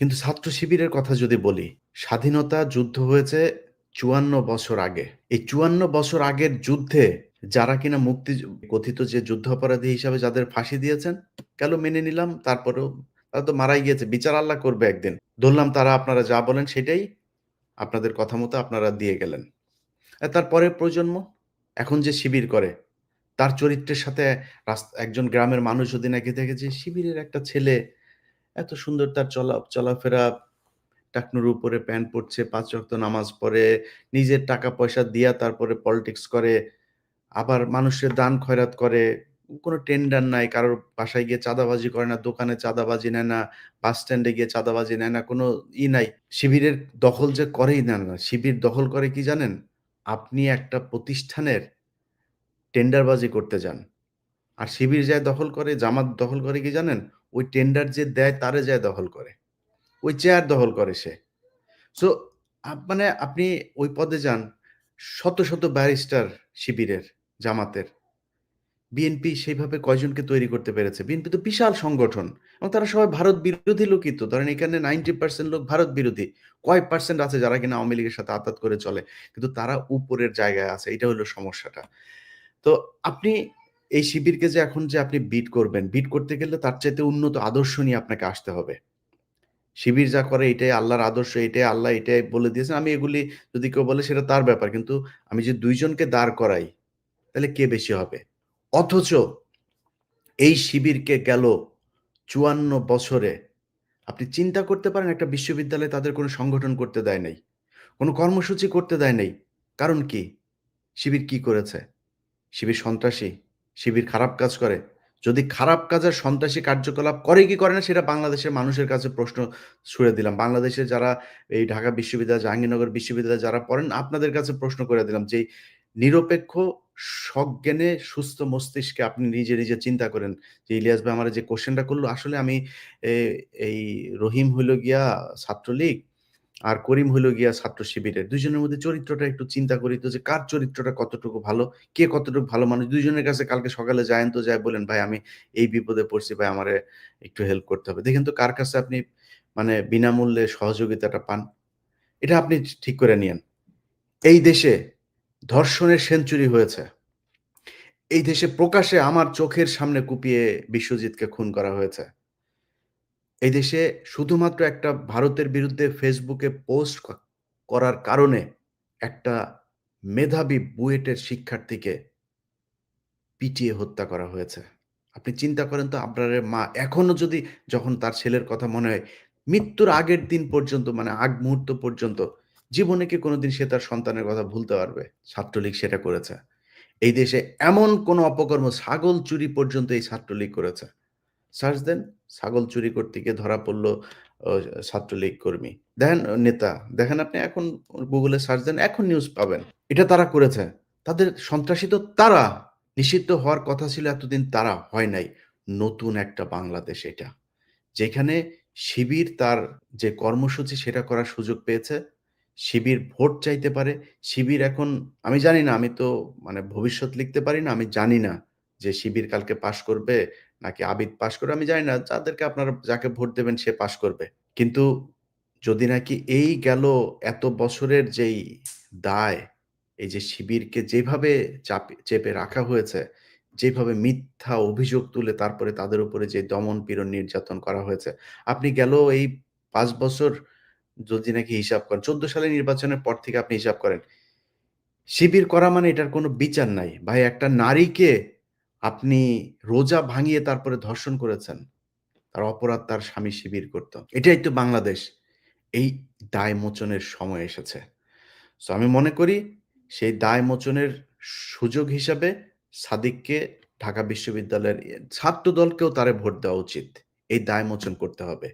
কিন্তু ছাত্র শিবিরের কথা যদি বলি, স্বাধীনতা যুদ্ধ হয়েছে ৫৪ বছর আগে। এই ৫৪ বছর আগের যুদ্ধে যারা কিনা মুক্তি কথিত যে যুদ্ধাপরাধী হিসাবে যাদের ফাঁসি দিয়েছেন, কেন মেনে নিলাম। তারপরেও তারা তো মারাই গিয়েছে। বিচার আল্লাহ করবে একদিন। ধরলাম তারা আপনারা যা বলেন সেটাই আপনাদের কথা মতো আপনারা দিয়ে গেলেন। আর তার পরের প্রজন্ম এখন যে শিবির করে, তার চরিত্রের সাথে একজন গ্রামের মানুষ যদি নাকি দেখে যে শিবিরের একটা ছেলে এত সুন্দর তার চলা চলাফেরা, টাকনুর উপরে প্যান্ট পরছে, ৫ ওয়াক্ত নামাজ পড়ে, নিজের টাকা পয়সা দিয়া তারপরে পলিটিক্স করে, আবার মানুষের দান খয়রাত করে, কোনো টেন্ডার নাই, কারোর বাসায় গিয়ে চাঁদাবাজি করে না, দোকানে চাঁদাবাজি নেয় না, বাস স্ট্যান্ডে গিয়ে চাঁদাবাজি নেয় না, কোনো ই নাই। শিবিরের দখল যে করেই না, না, শিবির দখল করে কি জানেন? আপনি একটা প্রতিষ্ঠানের টেন্ডারবাজি করতে যান। আর শিবির যায় দখল করে, জামাত দখল করে কি জানেন? ওই টেন্ডার যে দেয় তারে যায় দখল করে। ওই চেয়ার দখল করে সে। সো মানে আপনি ওই পদে যান, শত, শত ব্যারিস্টার শিবিরের, জামাতের। বিএনপি সেইভাবে কয়জনকে তৈরি করতে পেরেছে? বিএনপি তো বিশাল সংগঠন এবং তারা সবাই ভারত বিরোধী লোকই তো। ধরেন এখানে 90% লোক ভারত বিরোধী। কয় পার্সেন্ট আছে যারা কিনা আওয়ামী লীগের সাথে আঁতাত করে চলে। কিন্তু তারা উপরের জায়গায় আছে। এটা হলো সমস্যাটা। তো আপনি এই শিবিরকে যে এখন যে আপনি বিট করবেন, বিট করতে গেলে তার চাইতে উন্নত আদর্শ নিয়ে আপনাকে আসতে হবে। শিবির যা করে এটাই আল্লাহর আদর্শ, এটাই আল্লাহ এটাই বলে দিয়েছেন। আমি এগুলি যদি কেউ বলে সেটা তার ব্যাপার। কিন্তু আমি যে দুইজনকে দাঁড় করাই, তাহলে কে বেশি হবে? অথচ এই শিবিরকে গেল ৫৪ বছরে আপনি চিন্তা করতে পারেন একটা বিশ্ববিদ্যালয়ে তাদের কোনো সংগঠন করতে দেয় নাই। কোনো কর্মসূচি করতে দেয় নাই। কারণ কি? শিবির কি করেছে? শিবির সন্ত্রাসী? শিবির খারাপ কাজ করে? যদি খারাপ কাজ আর সন্ত্রাসী কার্যকলাপ করে কি করে না সেটা বাংলাদেশের মানুষের কাছে প্রশ্ন ছুড়ে দিলাম। বাংলাদেশে যারা এই ঢাকা বিশ্ববিদ্যালয়, জাহাঙ্গীরনগর বিশ্ববিদ্যালয়ে যারা পড়েন আপনাদের কাছে প্রশ্ন করে দিলাম যে নিরপেক্ষ সজ্ঞানে সুস্থ মস্তিষ্কে আপনি নিজে, নিজে চিন্তা করেন যে ইলিয়াস ভাই আমার যে কোশ্চেনটা করল আসলে আমি এই রহিম হইল গিয়া ছাত্রলীগ আর করিম হইল গিয়া ছাত্র শিবিরের। ২ জনের মধ্যে চরিত্রটা একটু চিন্তা করি তো যে কার চরিত্রটা কতটুকু ভালো, কে কতটুকু ভালো মানুষ। ২ জনের কাছে কালকে সকালে যায়েন তো যায়ে বলেন, "ভাই আমি এই বিপদে পড়ছি ভাই আমার একটু হেল্প করতে হবে।" দেখেন তো কার কাছে আপনি মানে বিনামূল্যে সহযোগিতাটা পান। এটা আপনি ঠিক করে নিয়েন। এই দেশে ধর্ষণের সেঞ্চুরি হয়েছে। এই দেশে প্রকাশে আমার চোখের সামনে কুপিয়ে বিশ্বজিৎকে খুন করা হয়েছে। এই দেশে শুধুমাত্র একটা ভারতের বিরুদ্ধে ফেসবুকে পোস্ট করার কারণে একটা মেধাবী বুয়েটের শিক্ষার্থীকে পিটিয়ে হত্যা করা হয়েছে। আপনি চিন্তা করেন তো আপনার মা এখনও যদি যখন তার ছেলের কথা মনে হয়, মৃত্যুর আগের দিন পর্যন্ত মানে আগ মুহূর্ত পর্যন্ত জীবনে কি কোনোদিন সে তার সন্তানের কথা ভুলতে পারবে? ছাত্রলীগ সেটা করেছে। এই দেশে এমন কোনো অপকর্ম ছাগল চুরি পর্যন্ত এই ছাত্রলীগ করেছে। সার্চ দেন, ছাগল চুরি করতে গিয়ে ধরা পড়ল ছাত্রলীগ কর্মী। দেখেন নেতা, দেখেন আপনি এখন গুগলে সার্চ দেন, এখন নিউজ পাবেন। এটা তারা করেছে। তাদের সন্ত্রাসী তো তারা। নিষিদ্ধ হওয়ার কথা ছিল এতদিন তারা, হয় নাই। নতুন একটা বাংলাদেশ এটা। যেখানে শিবির তার যে কর্মসূচি সেটা করার সুযোগ পেয়েছে। শিবির ভোট চাইতে পারে। শিবির এখন আমি জানি না, আমি তো মানে ভবিষ্যৎ লিখতে পারি না। আমি জানি না যে শিবির কালকে পাশ করবে নাকি আবিদ পাশ করবে আমি জানি না। যাদেরকে আপনারা যাকে ভোট দেবেন সে পাশ করবে। কিন্তু যদি নাকি এই গেল এত বছরের যেই দায়, এই যে শিবিরকে যেভাবে চাপে রাখা হয়েছে, যেভাবে মিথ্যা অভিযোগ তুলে তারপরে তাদের উপরে যে দমন-পীড়ন, নির্যাতন করা হয়েছে। আপনি গেল এই পাঁচ বছর যদি নাকি হিসাব করেন, চোদ্দ সালে নির্বাচনের পর থেকে আপনি হিসাব করেন। শিবির করা মানে এটার কোনো বিচার নাই। ভাই একটা নারীকে আপনি রোজা ভাঙিয়ে তারপরে ধর্ষণ করেছেন। তার অপরাধ তার স্বামী শিবির করত। এটাই তো বাংলাদেশ। এই দায় মোচনের সময় এসেছে। সো আমি মনে করি সেই দায় মোচনের সুযোগ হিসাবে সাদিককে ঢাকা বিশ্ববিদ্যালয়ের ছাত্র দলকেও তারে ভোট দেওয়া উচিত। এই দায় মোচন করতে হবে।